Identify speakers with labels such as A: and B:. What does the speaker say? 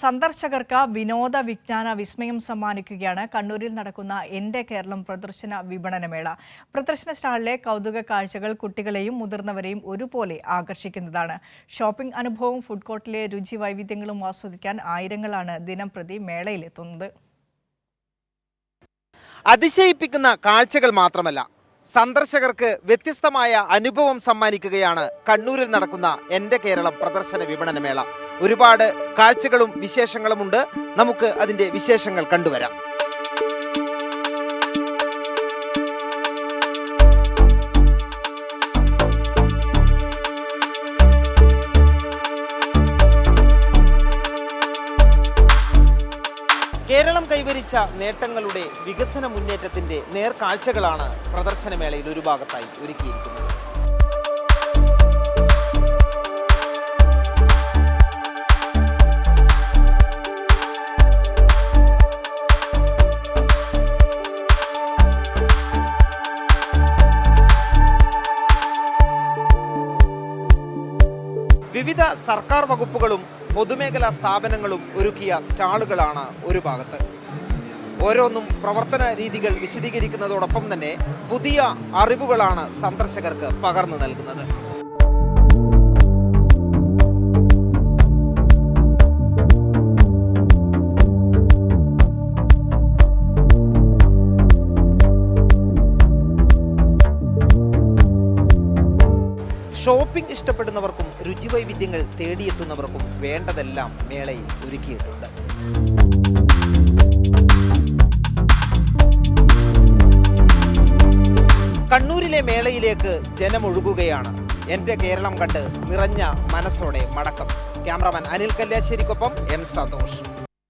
A: സന്ദർശകർക്ക് വിനോദ വിജ്ഞാന വിസ്മയം സമ്മാനിക്കുകയാണ്. കണ്ണൂരിൽ നടക്കുന്ന എന്റെ കേരളം പ്രദർശന വിപണനമേള. പ്രദർശന സ്റ്റാളിലെ കൗതുക കാഴ്ചകൾ കുട്ടികളെയും മുതിർന്നവരെയും ഒരുപോലെ ആകർഷിക്കുന്നതാണ്. ഷോപ്പിംഗ് അനുഭവവും ഫുഡ് കോർട്ടിലെ രുചി വൈവിധ്യങ്ങളും ആസ്വദിക്കാൻ ആയിരങ്ങളാണ് ദിനം പ്രതി മേളയിലെത്തുന്നത്.
B: അതിശയിപ്പിക്കുന്ന കാഴ്ചകൾ മാത്രമല്ല സന്ദർശകർക്ക് വ്യത്യസ്തമായ അനുഭവം സമ്മാനിക്കുകയാണ് കണ്ണൂരിൽ നടക്കുന്ന എന്റെ കേരളം പ്രദർശന വിപണനമേള ഒരുപാട് കാഴ്ചകളും വിശേഷങ്ങളുമുണ്ട്. നമുക്ക് അതിന്റെ വിശേഷങ്ങൾ കണ്ടുവരാം. കേരളം കൈവരിച്ച നേട്ടങ്ങളുടെ വികസന മുന്നേറ്റത്തിന്റെ നേർക്കാഴ്ചകളാണ് പ്രദർശനമേളയിൽ ഒരു ഭാഗത്തായി ഒരുക്കിയിരിക്കുന്നത്. വിവിധ സർക്കാർ വകുപ്പുകളും പൊതുമേഖലാ സ്ഥാപനങ്ങളും ഒരുക്കിയ സ്റ്റാളുകളാണ് ഒരു ഭാഗത്ത്. ഓരോന്നും പ്രവർത്തന രീതികൾ വിശദീകരിക്കുന്നതോടൊപ്പം തന്നെ പുതിയ അറിവുകളാണ് സന്ദർശകർക്ക് പകർന്നു നൽകുന്നത്. ഷോപ്പിംഗ് ഇഷ്ടപ്പെടുന്നവർക്കും രുചി വൈവിധ്യങ്ങൾ തേടിയെത്തുന്നവർക്കും വേണ്ടതെല്ലാം മേളയിൽ ഒരുക്കിയിട്ടുണ്ട്. കണ്ണൂരിലെ മേളയിലേക്ക് ജനമൊഴുകുകയാണ്. എന്റെ കേരളം കണ്ട് നിറഞ്ഞ മനസ്സോടെ മടക്കം. ക്യാമറമാൻ അനിൽ കല്യാശ്ശേരിക്കൊപ്പം എം സന്തോഷ്.